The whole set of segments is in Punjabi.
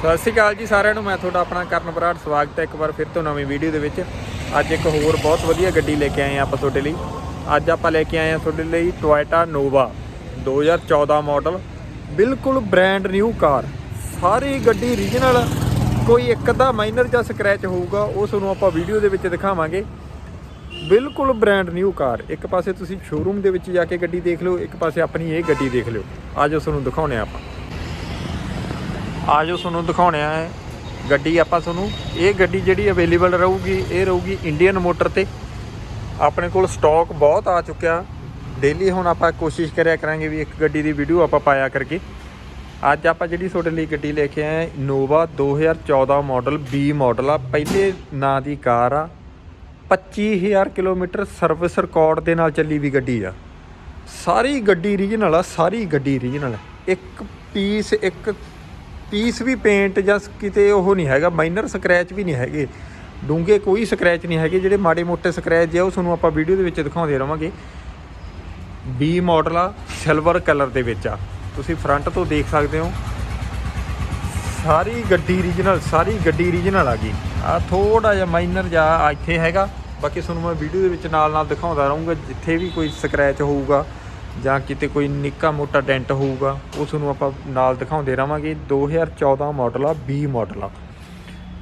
ਸਤਿ ਸ਼੍ਰੀ ਅਕਾਲ ਜੀ ਸਾਰਿਆਂ ਨੂੰ, ਮੈਂ ਤੁਹਾਡਾ ਆਪਣਾ ਕਰਨ ਬਰਾੜ ਸਵਾਗਤ ਹੈ ਇੱਕ ਵਾਰ ਫਿਰ ਤੋਂ ਨਵੀਂ ਵੀਡੀਓ ਦੇ ਵਿੱਚ। ਅੱਜ ਇੱਕ ਹੋਰ ਬਹੁਤ ਵਧੀਆ ਗੱਡੀ ਲੈ ਕੇ ਆਏ ਹਾਂ ਆਪਾਂ ਤੁਹਾਡੇ ਲਈ। ਅੱਜ ਆਪਾਂ ਲੈ ਕੇ ਆਏ ਹਾਂ ਤੁਹਾਡੇ ਲਈ ਟੋਇਟਾ ਨੋਵਾ 2014 ਮਾਡਲ ਬਿਲਕੁਲ ਬ੍ਰਾਂਡ ਨਿਊ ਕਾਰ ਸਾਰੀ ਗੱਡੀ ਰੀਜਨਲ ਕੋਈ ਇੱਕ ਅੱਧਾ ਮਾਈਨਰ ਜਾਂ ਸਕ੍ਰੈਚ ਹੋਊਗਾ, ਉਹ ਤੁਹਾਨੂੰ ਆਪਾਂ ਵੀਡੀਓ ਦੇ ਵਿੱਚ ਦਿਖਾਵਾਂਗੇ। ਬਿਲਕੁਲ ਬ੍ਰਾਂਡ ਨਿਊ ਕਾਰ ਇੱਕ ਪਾਸੇ ਤੁਸੀਂ ਸ਼ੋਰੂਮ ਦੇ ਵਿੱਚ ਜਾ ਕੇ ਗੱਡੀ ਦੇਖ ਲਓ, ਇੱਕ ਪਾਸੇ ਆਪਣੀ ਇਹ ਗੱਡੀ ਦੇਖ ਲਿਓ। ਆਜੋ ਤੁਹਾਨੂੰ ਦਿਖਾਉਣੇ ਆ ਆਪਾਂ। ਆਜੋ ਤੁਹਾਨੂੰ ਦਿਖਾਉਣੇ ਆ ਗੱਡੀ, ਆਪਾਂ ਤੁਹਾਨੂੰ ਇਹ ਗੱਡੀ ਜਿਹੜੀ ਅਵੇਲੇਬਲ ਰਹੂਗੀ, ਇਹ ਰਹੂਗੀ ਇੰਡੀਅਨ ਮੋਟਰ ਤੇ। ਆਪਣੇ ਕੋਲ ਸਟਾਕ ਬਹੁਤ ਆ ਚੁੱਕਿਆ। ਡੇਲੀ ਹੁਣ ਆਪਾਂ ਕੋਸ਼ਿਸ਼ ਕਰਿਆ ਕਰਾਂਗੇ ਵੀ ਇੱਕ ਗੱਡੀ ਦੀ ਵੀਡੀਓ ਆਪਾਂ ਪਾਇਆ ਕਰਕੇ। ਅੱਜ ਆਪਾਂ ਜਿਹੜੀ ਤੁਹਾਡੇ ਲਈ ਗੱਡੀ ਲੈ ਕੇ ਆਏ ਨੋਵਾ 2014 ਮਾਡਲ B ਮਾਡਲ ਆ। ਪਹਿਲੇ ਨਾਂ ਦੀ ਕਾਰ ਆ। 25000 ਕਿਲੋਮੀਟਰ ਸਰਵਿਸ ਰਿਕਾਰਡ ਦੇ ਨਾਲ ਚੱਲੀ ਵੀ ਗੱਡੀ ਆ। ਸਾਰੀ ਗੱਡੀ ਰੀਜਨਲ ਆ, ਸਾਰੀ ਗੱਡੀ ਰੀਜਨਲ ਇੱਕ ਪੀਸ ਇੱਕ ਪੀਸ ਵੀ ਪੇਂਟ ਜਾਂ ਕਿਤੇ ਉਹ ਨਹੀਂ ਹੈਗਾ ਮਾਈਨਰ ਸਕ੍ਰੈਚ ਵੀ ਨਹੀਂ ਹੈਗੇ। ਡੂੰਘੇ ਕੋਈ ਸਕ੍ਰੈਚ ਨਹੀਂ ਹੈਗੇ, ਜਿਹੜੇ ਮਾੜੇ ਮੋਟੇ ਸਕ੍ਰੈਚ ਜੇ ਉਹ ਤੁਹਾਨੂੰ ਆਪਾਂ ਵੀਡੀਓ ਦੇ ਵਿੱਚ ਦਿਖਾਉਂਦੇ ਰਵਾਂਗੇ। ਬੀ ਮਾਡਲ ਆ ਸਿਲਵਰ ਕਲਰ ਦੇ ਵਿੱਚ ਆ। ਤੁਸੀਂ ਫਰੰਟ ਤੋਂ ਦੇਖ ਸਕਦੇ ਹੋ। ਸਾਰੀ ਗੱਡੀ ਰੀਜਨਲ ਸਾਰੀ ਗੱਡੀ ਰੀਜਨਲ ਆ ਗਈ। ਆ ਥੋੜਾ ਜਿਹਾ ਮਾਈਨਰ ਜਾਂ ਇੱਥੇ ਹੈਗਾ। ਬਾਕੀ ਤੁਹਾਨੂੰ ਮੈਂ ਵੀਡੀਓ ਦੇ ਵਿੱਚ ਨਾਲ ਨਾਲ ਦਿਖਾਉਂਦਾ ਰਹੂੰਗਾ, ਜਿੱਥੇ ਵੀ ਕੋਈ ਸਕ੍ਰੈਚ ਹੋਊਗਾ। ਜਾਂ ਕਿਤੇ ਕੋਈ ਨਿੱਕਾ ਮੋਟਾ ਡੈਂਟ ਹੋਊਗਾ, ਉਹ ਤੁਹਾਨੂੰ ਆਪਾਂ ਨਾਲ ਦਿਖਾਉਂਦੇ ਰਵਾਂਗੇ। 2014 ਮਾਡਲ ਆ B ਮਾਡਲ ਆ।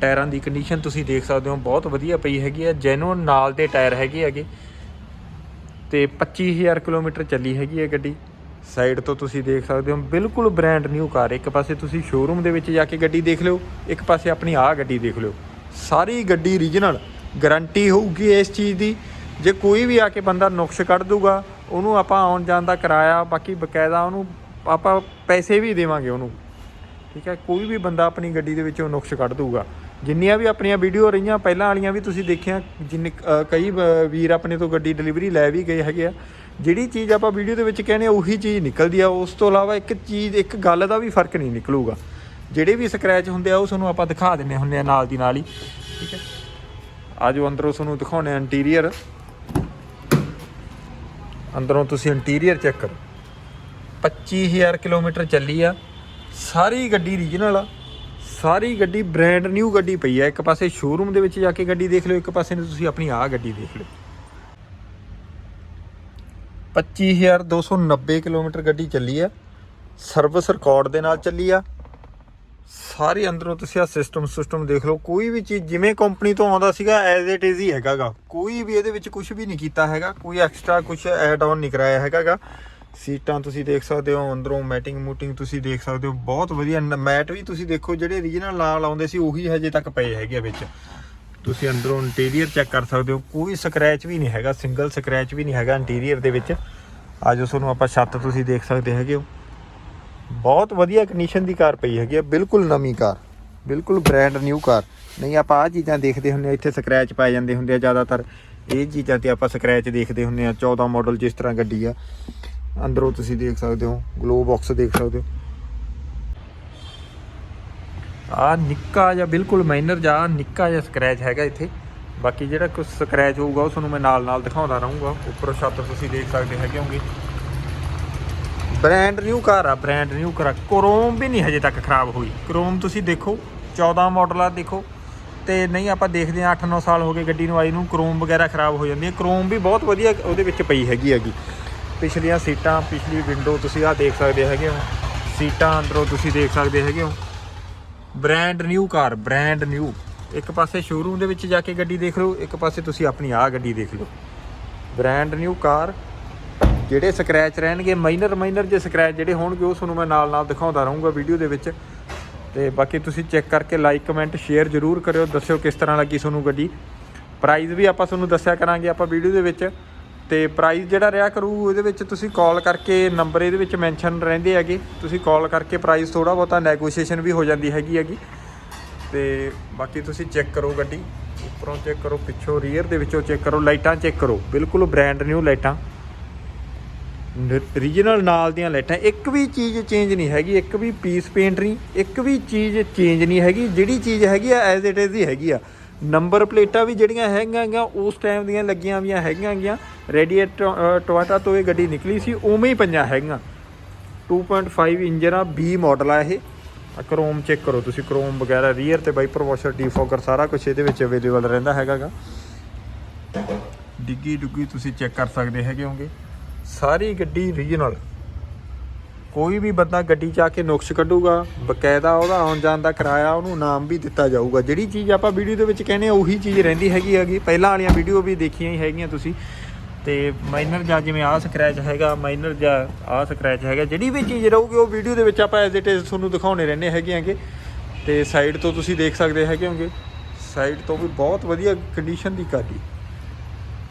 ਟਾਇਰਾਂ ਦੀ ਕੰਡੀਸ਼ਨ ਤੁਸੀਂ ਦੇਖ ਸਕਦੇ ਹੋ, ਬਹੁਤ ਵਧੀਆ ਪਈ ਹੈਗੀ ਆ ਜੈਨੂਨ ਨਾਲ ਦੇ ਟਾਇਰ ਹੈਗੇ ਹੈਗੇ। ਤੇ 25000 ਕਿਲੋਮੀਟਰ ਚੱਲੀ ਹੈਗੀ ਹੈ ਗੱਡੀ। ਸਾਈਡ ਤੋਂ ਤੁਸੀਂ ਦੇਖ ਸਕਦੇ ਹੋ, ਬਿਲਕੁਲ ਬ੍ਰਾਂਡ ਨਿਊ ਕਾਰ ਇੱਕ ਪਾਸੇ ਤੁਸੀਂ ਸ਼ੋਰੂਮ ਦੇ ਵਿੱਚ ਜਾ ਕੇ ਗੱਡੀ ਦੇਖ ਲਿਓ, ਇੱਕ ਪਾਸੇ ਆਪਣੀ ਆਹ ਗੱਡੀ ਦੇਖ ਲਿਓ। ਸਾਰੀ ਗੱਡੀ ਰੀਜਨਲ ਗਾਰੰਟੀ ਹੋਊਗੀ ਇਸ ਚੀਜ਼ ਦੀ। ਜੇ ਕੋਈ ਵੀ ਆ ਕੇ ਬੰਦਾ ਨੁਕਸ ਕੱਢ ਦੂਗਾ ਉਹਨੂੰ ਆਪਾਂ ਆਉਣ ਜਾਣ ਦਾ ਕਿਰਾਇਆ ਬਾਕੀ ਬਕਾਇਦਾ ਉਹਨੂੰ ਆਪਾਂ ਪੈਸੇ ਵੀ ਦੇਵਾਂਗੇ ਉਹਨੂੰ। ਠੀਕ ਹੈ? ਕੋਈ ਵੀ ਬੰਦਾ ਆਪਣੀ ਗੱਡੀ ਦੇ ਵਿੱਚੋਂ ਨੁਕਸ ਕੱਢ ਦੂਗਾ ਜਿੰਨੀਆਂ ਵੀ ਆਪਣੀਆਂ ਵੀਡੀਓ ਰਹੀਆਂ ਪਹਿਲਾਂ ਵਾਲੀਆਂ ਵੀ ਤੁਸੀਂ ਦੇਖਿਆ ਜਿੰਨੇ ਕਈ ਵੀਰ ਆਪਣੇ ਤੋਂ ਗੱਡੀ ਡਿਲੀਵਰੀ ਲੈ ਵੀ ਗਏ ਹੈਗੇ ਆ। ਜਿਹੜੀ ਚੀਜ਼ ਆਪਾਂ ਵੀਡੀਓ ਦੇ ਵਿੱਚ ਕਹਿੰਦੇ ਆ, ਉਹੀ ਚੀਜ਼ ਨਿਕਲਦੀ ਆ। ਉਸ ਤੋਂ ਇਲਾਵਾ ਇੱਕ ਚੀਜ਼ ਇੱਕ ਗੱਲ ਦਾ ਵੀ ਫ਼ਰਕ ਨਹੀਂ ਨਿਕਲੂਗਾ। ਜਿਹੜੇ ਵੀ ਸਕ੍ਰੈਚ ਹੁੰਦੇ ਆ ਉਹ ਤੁਹਾਨੂੰ ਆਪਾਂ ਦਿਖਾ ਦਿੰਨੇ ਹੁੰਦੇ ਆ ਨਾਲ ਦੀ ਨਾਲ ਹੀ। ਠੀਕ ਹੈ? ਆਜੋ ਅੰਦਰੋਂ ਤੁਹਾਨੂੰ ਦਿਖਾਉਣੇ ਆ ਇੰਟੀਰੀਅਰ ਅੰਦਰੋਂ ਤੁਸੀਂ ਇੰਟੀਰੀਅਰ ਚੈੱਕ ਕਰੋ। 25000 ਕਿਲੋਮੀਟਰ ਚੱਲੀ ਆ। ਸਾਰੀ ਗੱਡੀ ਰੀਜਨਲ ਆ। ਸਾਰੀ ਗੱਡੀ ਬ੍ਰਾਂਡ ਨਿਊ ਗੱਡੀ ਪਈ ਆ। ਇੱਕ ਪਾਸੇ ਸ਼ੋਰੂਮ ਦੇ ਵਿੱਚ ਜਾ ਕੇ ਗੱਡੀ ਦੇਖ ਲਿਓ, ਇੱਕ ਪਾਸੇ ਨੂੰ ਤੁਸੀਂ ਆਪਣੀ ਆ ਗੱਡੀ ਦੇਖ ਲਿਓ। 25290 ਕਿਲੋਮੀਟਰ ਗੱਡੀ ਚੱਲੀ ਆ। ਸਰਵਿਸ ਰਿਕਾਰਡ ਦੇ ਨਾਲ ਚੱਲੀ ਆ। ਸਾਰੇ ਅੰਦਰੋਂ ਤੁਸੀਂ ਆ ਸਿਸਟਮ ਸਿਸਟਮ ਦੇਖ ਲਓ, ਕੋਈ ਵੀ ਚੀਜ਼ ਜਿਵੇਂ ਕੰਪਨੀ ਤੋਂ ਆਉਂਦਾ ਸੀਗਾ ਐਜ਼ ਇਟ ਇਜ਼ ਹੀ ਹੈਗਾਗਾ। ਕੋਈ ਵੀ ਇਹਦੇ ਵਿੱਚ ਕੁਝ ਵੀ ਨਹੀਂ ਕੀਤਾ ਹੈਗਾ, ਕੋਈ ਐਕਸਟਰਾ ਕੁਝ ਐਡ ਆਨ ਨਹੀਂ ਕਰਾਇਆ ਹੈਗਾਗਾ। ਸੀਟਾਂ ਤੁਸੀਂ ਦੇਖ ਸਕਦੇ ਹੋ, ਅੰਦਰੋਂ ਮੈਟਿੰਗ ਮੂਟਿੰਗ ਤੁਸੀਂ ਦੇਖ ਸਕਦੇ ਹੋ, ਬਹੁਤ ਵਧੀਆ ਨ- ਮੈਟ ਵੀ ਤੁਸੀਂ ਦੇਖੋ, ਜਿਹੜੇ ਰੀਜਨਲ ਨਾਲ ਆਉਂਦੇ ਸੀ, ਉਹੀ ਹਜੇ ਤੱਕ ਪਏ ਹੈਗੇ ਆ ਵਿੱਚ। ਤੁਸੀਂ ਅੰਦਰੋਂ ਇੰਟੀਰੀਅਰ ਚੈੱਕ ਕਰ ਸਕਦੇ ਹੋ, ਕੋਈ ਸਕ੍ਰੈਚ ਵੀ ਨਹੀਂ ਹੈਗਾ ਸਿੰਗਲ ਸਕ੍ਰੈਚ ਵੀ ਨਹੀਂ ਹੈਗਾ ਇੰਟੀਰੀਅਰ ਦੇ ਵਿੱਚ। ਆਜੋ ਤੁਹਾਨੂੰ ਆਪਾਂ ਛੱਤ ਤੁਸੀਂ ਦੇਖ ਸਕਦੇ ਹੈਗੇ ਹੋ। ਬਹੁਤ ਵਧੀਆ ਕੰਡੀਸ਼ਨ ਦੀ ਕਾਰ ਪਈ ਹੈਗੀ ਆ, ਬਿਲਕੁਲ ਨਵੀਂ ਕਾਰ, ਬਿਲਕੁਲ ਬ੍ਰਾਂਡ ਨਿਊ ਕਾਰ। ਨਹੀਂ, ਆਪਾਂ ਆ ਚੀਜ਼ਾਂ ਦੇਖਦੇ ਹੁੰਦੇ ਆ, ਇੱਥੇ ਸਕ੍ਰੈਚ ਪਾਏ ਜਾਂਦੇ ਹੁੰਦੇ ਆ ਜ਼ਿਆਦਾਤਰ। ਇਹ ਚੀਜ਼ਾਂ ਤੇ ਆਪਾਂ ਸਕ੍ਰੈਚ ਦੇਖਦੇ ਹੁੰਦੇ ਆ 14 ਮਾਡਲ ਜਿਸ ਤਰ੍ਹਾਂ ਗੱਡੀ ਆ। ਅੰਦਰੋਂ ਤੁਸੀਂ ਦੇਖ ਸਕਦੇ ਹੋ ਗਲੋ ਬਾਕਸ ਦੇਖ ਸਕਦੇ ਹੋ। ਆ ਨਿੱਕਾ ਜਿਹਾ, ਬਿਲਕੁਲ ਮਾਈਨਰ ਜਾਂ ਨਿੱਕਾ ਜਿਹਾ ਸਕ੍ਰੈਚ ਹੈਗਾ ਇੱਥੇ। ਬਾਕੀ ਜਿਹੜਾ ਕੁਝ ਸਕ੍ਰੈਚ ਹੋਊਗਾ, ਉਹ ਤੁਹਾਨੂੰ ਮੈਂ ਨਾਲ ਨਾਲ ਦਿਖਾਉਂਦਾ ਰਹੂੰਗਾ। ਉੱਪਰੋਂ ਛੱਤ ਤੁਸੀਂ ਦੇਖ ਸਕਦੇ ਹੈਗੇ ਹੋਗੇ। ਬ੍ਰਾਂਡ ਨਿਊ ਕਾਰ ਆ ਬ੍ਰਾਂਡ ਨਿਊ ਕਾਰ ਕਰੋਮ ਵੀ ਨਹੀਂ ਹਜੇ ਤੱਕ ਖਰਾਬ ਹੋਈ। ਕਰੋਮ ਤੁਸੀਂ ਦੇਖੋ 14 ਮਾਡਲ ਆ, ਦੇਖੋ। ਤੇ ਨਹੀਂ, ਆਪਾਂ ਦੇਖਦੇ ਆ 8-9 ਸਾਲ ਹੋ ਗਏ ਗੱਡੀ ਨੂੰ ਆਈ ਨੂੰ ਕਰੋਮ ਵਗੈਰਾ ਖਰਾਬ ਹੋ ਜਾਂਦੀ ਹੈ। ਕ੍ਰੋਮ ਵੀ ਬਹੁਤ ਵਧੀਆ ਉਹਦੇ ਵਿੱਚ ਪਈ ਹੈਗੀ ਹੈਗੀ। ਪਿਛਲੀਆਂ ਸੀਟਾਂ, ਪਿਛਲੀ ਵਿੰਡੋ ਤੁਸੀਂ ਆ ਦੇਖ ਸਕਦੇ ਹੈਗੇ ਹੋ। ਸੀਟਾਂ ਅੰਦਰੋਂ ਤੁਸੀਂ ਦੇਖ ਸਕਦੇ ਹੈਗੇ ਹੋ। Brand new car brand new ਇੱਕ ਪਾਸੇ ਸ਼ੋਰੂਮ ਦੇ ਵਿੱਚ ਜਾ ਕੇ ਗੱਡੀ ਦੇਖ ਲਓ, ਇੱਕ ਪਾਸੇ ਤੁਸੀਂ ਆਪਣੀ ਆਹ ਗੱਡੀ ਦੇਖ ਲਓ। ਬ੍ਰਾਂਡ ਨਿਊ ਕਾਰ ਜਿਹੜੇ ਸਕ੍ਰੈਚ ਰਹਿਣਗੇ ਮਾਈਨਰ ਮਾਈਨਰ ਜੇ ਸਕ੍ਰੈਚ ਜਿਹੜੇ ਹੋਣਗੇ, ਉਹ ਤੁਹਾਨੂੰ ਮੈਂ ਨਾਲ ਨਾਲ ਦਿਖਾਉਂਦਾ ਰਹੂੰਗਾ ਵੀਡੀਓ ਦੇ ਵਿੱਚ। ਤੇ ਬਾਕੀ ਤੁਸੀਂ ਚੈੱਕ ਕਰਕੇ ਲਾਈਕ ਕਮੈਂਟ ਸ਼ੇਅਰ ਜ਼ਰੂਰ ਕਰਿਓ, ਦੱਸਿਓ ਕਿਸ ਤਰ੍ਹਾਂ ਲੱਗੀ ਤੁਹਾਨੂੰ ਗੱਡੀ। ਪ੍ਰਾਈਸ ਵੀ ਆਪਾਂ ਤੁਹਾਨੂੰ ਦੱਸਿਆ ਕਰਾਂਗੇ ਆਪਾਂ ਵੀਡੀਓ ਦੇ ਵਿੱਚ। ਤੇ ਪ੍ਰਾਈਸ ਜਿਹੜਾ ਰਿਹਾ ਕਰੂ ਇਹਦੇ ਵਿੱਚ ਤੁਸੀਂ ਕਾਲ ਕਰਕੇ ਨੰਬਰ ਇਹਦੇ ਵਿੱਚ ਮੈਂਸ਼ਨ ਰਹਿੰਦੇ ਹੈਗੇ। ਤੁਸੀਂ ਕਾਲ ਕਰਕੇ ਪ੍ਰਾਈਸ ਥੋੜਾ ਬਹੁਤਾ ਨੈਗੋਸ਼ੀਏਸ਼ਨ ਵੀ ਹੋ ਜਾਂਦੀ ਹੈਗੀ ਹੈਗੀ। ਤੇ ਬਾਕੀ ਤੁਸੀਂ ਚੈੱਕ ਕਰੋ ਗੱਡੀ। ਉੱਪਰੋਂ ਚੈੱਕ ਕਰੋ, ਪਿੱਛੋਂ ਰੀਅਰ ਦੇ ਵਿੱਚੋਂ ਚੈੱਕ ਕਰੋ, ਲਾਈਟਾਂ ਚੈੱਕ ਕਰੋ। ਬਿਲਕੁਲ ਬ੍ਰਾਂਡ ਨਿਊ ਲਾਈਟਾਂ। ਰੀਜਨਲ ਨਾਲ ਦੀਆਂ ਲਾਈਟਾਂ, ਇੱਕ ਵੀ ਚੀਜ਼ ਚੇਂਜ ਨਹੀਂ ਹੈਗੀ, ਇੱਕ ਵੀ ਪੀਸ ਪੇਂਟ ਨਹੀਂ ਇੱਕ ਵੀ ਚੀਜ਼ ਚੇਂਜ ਨਹੀਂ ਹੈਗੀ, ਜਿਹੜੀ ਚੀਜ਼ ਹੈਗੀ ਆ ਐਜ਼ ਇਟ ਇਜ਼ ਹੀ ਹੈਗੀ ਆ। ਨੰਬਰ ਪਲੇਟਾਂ ਵੀ ਜਿਹੜੀਆਂ ਹੈਗੀਆਂ ਗੀਆਂ, ਉਸ ਟਾਈਮ ਦੀਆਂ ਲੱਗੀਆਂ ਵੀਆਂ ਹੈਗੀਆਂ ਗੀਆਂ। ਰੇਡੀਏਟਰ ਟੋਇਟਾ ਤੋਂ ਇਹ ਗੱਡੀ ਨਿਕਲੀ ਸੀ, ਉਵੇਂ ਹੀ ਪੰਜਾਂ ਹੈਗੀਆਂ। 2.5 ਇੰਜਨ ਆ B ਮਾਡਲ ਆ ਇਹ। ਆ ਕ੍ਰੋਮ ਚੈੱਕ ਕਰੋ ਤੁਸੀਂ ਕ੍ਰੋਮ ਵਗੈਰਾ ਰੀਅਰ ਤੇ ਵਾਈਪਰ ਵਾਸ਼ਰ ਡੀਫੋਗਰ ਸਾਰਾ ਕੁਝ ਇਹਦੇ ਵਿੱਚ ਅਵੇਲੇਬਲ ਰਹਿੰਦਾ ਹੈਗਾਗਾ ਡਿੱਗੀ ਡੁੱਗੀ ਤੁਸੀਂ ਚੈੱਕ ਕਰ ਸਕਦੇ ਹੈਗੇ ਹੋਗੇ। ਸਾਰੀ ਗੱਡੀ ਰੀਜਨਲ ਕੋਈ ਵੀ ਬੰਦਾ ਗੱਡੀ 'ਚ ਆ ਕੇ ਨੁਕਸ ਕੱਢੂਗਾ, ਬਕਾਇਦਾ ਉਹਦਾ ਆਉਣ ਜਾਣ ਦਾ ਕਿਰਾਇਆ ਉਹਨੂੰ ਨਾਮ ਵੀ ਦਿੱਤਾ ਜਾਊਗਾ। ਜਿਹੜੀ ਚੀਜ਼ ਆਪਾਂ ਵੀਡੀਓ ਦੇ ਵਿੱਚ ਕਹਿੰਦੇ ਆ, ਉਹੀ ਚੀਜ਼ ਰਹਿੰਦੀ ਹੈਗੀ ਹੈਗੀ। ਪਹਿਲਾਂ ਵਾਲੀਆਂ ਵੀਡੀਓ ਵੀ ਦੇਖੀਆਂ ਹੀ ਹੈਗੀਆਂ ਤੁਸੀਂ। ਤੇ ਮਾਈਨਰ ਜਾਂ ਜਿਵੇਂ ਆਹ ਸਕ੍ਰੈਚ ਹੈਗਾ ਮਾਈਨਰ ਜਾਂ ਆਹ ਸਕ੍ਰੈਚ ਹੈਗਾ, ਜਿਹੜੀ ਵੀ ਚੀਜ਼ ਰਹੂਗੀ, ਉਹ ਵੀਡੀਓ ਦੇ ਵਿੱਚ ਆਪਾਂ ਐਜ਼ ਇਟ ਇਜ਼ ਤੁਹਾਨੂੰ ਦਿਖਾਉਣੇ ਰਹਿੰਦੇ ਹੈਗੇ ਆਂਗੇ ਤੇ ਸਾਈਡ ਤੋਂ ਤੁਸੀਂ ਦੇਖ ਸਕਦੇ ਹੈਗੇ ਹੋਗੇ। ਸਾਈਡ ਤੋਂ ਵੀ ਬਹੁਤ ਵਧੀਆ ਕੰਡੀਸ਼ਨ ਦੀ ਗੱਡੀ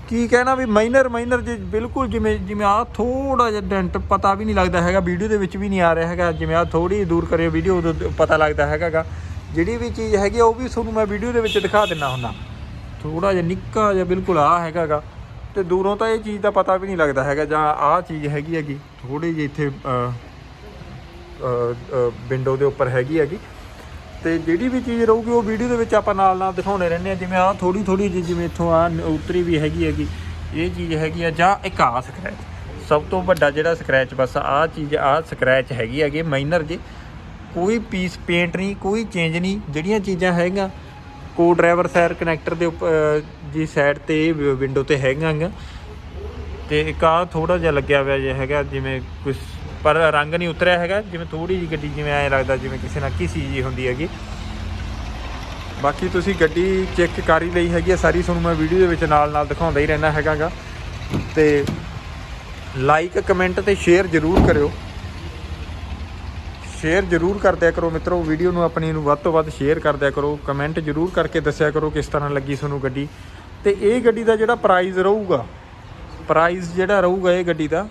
ਕੀ ਕਹਿਣਾ ਵੀ ਮਾਈਨਰ ਮਾਈਨਰ ਜੇ ਬਿਲਕੁਲ ਜਿਵੇਂ ਜਿਵੇਂ ਆ ਥੋੜਾ ਜਿਹਾ ਡੈਂਟ ਪਤਾ ਵੀ ਨਹੀਂ ਲੱਗਦਾ ਹੈਗਾ ਵੀਡੀਓ ਦੇ ਵਿੱਚ ਵੀ ਨਹੀਂ ਆ ਰਿਹਾ ਹੈਗਾ ਜਿਵੇਂ ਆ ਥੋੜੀ ਦੂਰ ਕਰਿਓ ਵੀਡੀਓ ਉਦੋਂ ਪਤਾ ਲੱਗਦਾ ਹੈਗਾਗਾ। ਜਿਹੜੀ ਵੀ ਚੀਜ਼ ਹੈਗੀ ਆ, ਉਹ ਵੀ ਤੁਹਾਨੂੰ ਮੈਂ ਵੀਡੀਓ ਦੇ ਵਿੱਚ ਦਿਖਾ ਦਿੰਦਾ ਹੁੰਦਾ ਥੋੜਾ ਜਿਹਾ ਨਿੱਕਾ ਜਿਹਾ ਬਿਲਕੁਲ ਆ ਹੈਗਾਗਾ। ਤੇ ਦੂਰੋਂ ਤਾਂ ਇਹ ਚੀਜ਼ ਦਾ ਪਤਾ ਵੀ ਨਹੀਂ ਲੱਗਦਾ ਹੈਗਾ ਜਾਂ ਆਹ ਚੀਜ਼ ਹੈਗੀ ਹੈਗੀ ਥੋੜੀ ਜਿਹੀ ਇੱਥੇ ਵਿੰਡੋ ਦੇ ਉੱਪਰ ਹੈਗੀ ਹੈਗੀ। ਤੇ ਜਿਹੜੀ ਵੀ ਚੀਜ਼ ਰਹੂਗੀ ਉਹ ਵੀਡੀਓ ਦੇ ਵਿੱਚ ਆਪਾਂ ਨਾਲ ਨਾਲ ਦਿਖਾਉਣੇ ਰਹਿੰਦੇ ਆ ਜਿਵੇਂ ਆ ਥੋੜੀ ਥੋੜੀ ਜਿਹੀ ਜਿਵੇਂ ਇੱਥੋਂ ਆ ਉਤਰੀ ਵੀ ਹੈਗੀ ਹੈਗੀ, ਇਹ ਚੀਜ਼ ਹੈਗੀ ਆ ਜਾਂ ਇੱਕ ਆ ਸਕ੍ਰੈਚ ਸਭ ਤੋਂ ਵੱਡਾ ਜਿਹੜਾ ਸਕ੍ਰੈਚ ਬਸ ਆ ਚੀਜ਼ ਆ ਸਕ੍ਰੈਚ ਹੈਗੀ ਹੈਗੇ ਮਾਈਨਰ ਜੀ ਕੋਈ ਪੀਸ ਪੇਂਟ ਨਹੀਂ, ਕੋਈ ਚੇਂਜ ਨਹੀਂ, ਜਿਹੜੀਆਂ ਚੀਜ਼ਾਂ ਹੈਗੀਆਂ ਕੋ ਡਰਾਈਵਰ ਸਾਈਡ ਕਨੈਕਟਰ ਦੇ ਉੱਪਰ ਜੀ ਸਾਈਡ ਤੇ ਵਿੰਡੋ ਤੇ ਹੈਗੀਆਂ ਗਾ ਤੇ ਇੱਕ ਆ ਥੋੜਾ ਜਿਹਾ ਲੱਗਿਆ ਹੋਇਆ ਜਿਹਾ ਹੈਗਾ, ਜਿਵੇਂ ਕੁਝ ਪਰ ਰੰਗ ਨਹੀਂ ਉਤਰਿਆ ਹੈਗਾ, ਜਿਵੇਂ ਥੋੜੀ ਜਿਹੀ ਗੱਡੀ ਜਿਵੇਂ ਐਂ ਲੱਗਦਾ, ਜਿਵੇਂ ਕਿਸੇ ਨਾਲ ਕਿਸੇ ਜੀ ਹੁੰਦੀ ਹੈਗੀ। ਬਾਕੀ ਤੁਸੀਂ ਗੱਡੀ ਚੈੱਕ ਕਰ ਹੀ ਲਈ ਹੈਗੀ ਆ, ਸਾਰੀ ਤੁਹਾਨੂੰ ਮੈਂ ਵੀਡੀਓ ਦੇ ਵਿੱਚ ਨਾਲ ਨਾਲ ਦਿਖਾਉਂਦਾ ਹੀ ਰਹਿਣਾ ਹੈਗਾਗਾ। ਤੇ ਲਾਈਕ ਕਮੈਂਟ ਤੇ ਸ਼ੇਅਰ ਜ਼ਰੂਰ ਕਰਿਓ। ਸ਼ੇਅਰ ਜ਼ਰੂਰ ਕਰਦਿਆ ਕਰੋ ਮਿੱਤਰੋ ਵੀਡੀਓ ਨੂੰ ਆਪਣੀ ਨੂੰ ਵੱਧ ਤੋਂ ਵੱਧ ਸ਼ੇਅਰ ਕਰਦਿਆ ਕਰੋ ਕਮੈਂਟ ਜ਼ਰੂਰ ਕਰਕੇ ਦੱਸਿਆ ਕਰੋ ਕਿਸ ਤਰ੍ਹਾਂ ਲੱਗੀ ਤੁਹਾਨੂੰ ਗੱਡੀ। ਤੇ ਇਹ ਗੱਡੀ ਦਾ ਜਿਹੜਾ ਪ੍ਰਾਈਸ ਰਹੂਗਾ ਪ੍ਰਾਈਸ ਜਿਹੜਾ ਰਹੂਗਾ ਇਹ ਗੱਡੀ ਦਾ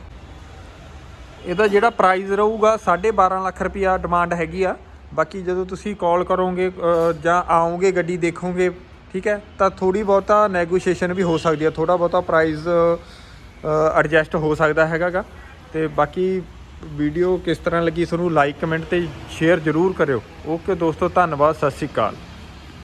ਇਹਦਾ ਜਿਹੜਾ ਪ੍ਰਾਈਸ ਰਹੂਗਾ 12.5 ਲੱਖ ਰੁਪਿਆ ਡਿਮਾਂਡ ਹੈਗੀ ਆ। ਬਾਕੀ ਜਦੋਂ ਤੁਸੀਂ ਕਾਲ ਕਰੋਗੇ ਜਾਂ ਆਓਗੇ, ਗੱਡੀ ਦੇਖੋਗੇ, ਠੀਕ ਹੈ, ਤਾਂ ਥੋੜੀ ਬਹੁਤਾ ਨੈਗੋਸ਼ੀਏਸ਼ਨ ਵੀ ਹੋ ਸਕਦੀ ਆ। ਥੋੜਾ ਬਹੁਤਾ ਪ੍ਰਾਈਸ ਐਡਜਸਟ ਹੋ ਸਕਦਾ ਹੈਗਾਗਾ। ਤੇ ਬਾਕੀ ਵੀਡੀਓ ਕਿਸ ਤਰ੍ਹਾਂ ਲੱਗੀ, ਤੁਹਾਨੂੰ ਲਾਈਕ ਕਮੈਂਟ ਤੇ ਸ਼ੇਅਰ ਜ਼ਰੂਰ ਕਰਿਓ। ਓਕੇ ਦੋਸਤੋ, ਧੰਨਵਾਦ, ਸਤਿ ਸ਼੍ਰੀ ਅਕਾਲ।